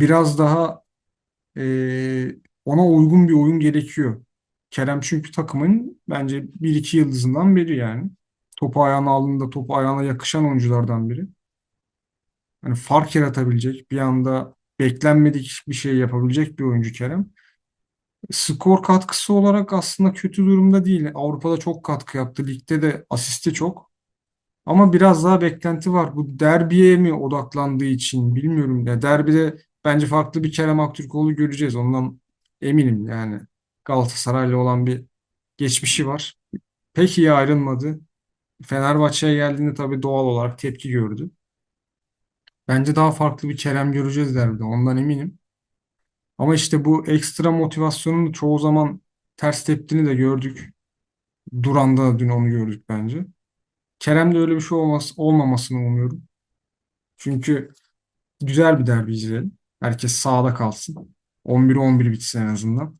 biraz daha e, ona uygun bir oyun gerekiyor. Kerem çünkü takımın bence bir iki yıldızından biri yani. Topu ayağına aldığında topu ayağına yakışan oyunculardan biri. Hani fark yaratabilecek, bir anda beklenmedik bir şey yapabilecek bir oyuncu Kerem. Skor katkısı olarak aslında kötü durumda değil. Avrupa'da çok katkı yaptı. Ligde de asisti çok. Ama biraz daha beklenti var. Bu derbiye mi odaklandığı için bilmiyorum. Ya derbide bence farklı bir Kerem Aktürkoğlu göreceğiz. Ondan eminim yani. Galatasaray'la olan bir geçmişi var. Pek iyi ayrılmadı. Fenerbahçe'ye geldiğinde tabii doğal olarak tepki gördü. Bence daha farklı bir Kerem göreceğiz derbide. Ondan eminim. Ama işte bu ekstra motivasyonun çoğu zaman ters teptiğini de gördük. Duran'da da dün onu gördük bence. Kerem'de öyle bir şey olmaz, olmamasını umuyorum. Çünkü güzel bir derbi izleyelim. Herkes sahada kalsın. 11-11 bitsin en azından.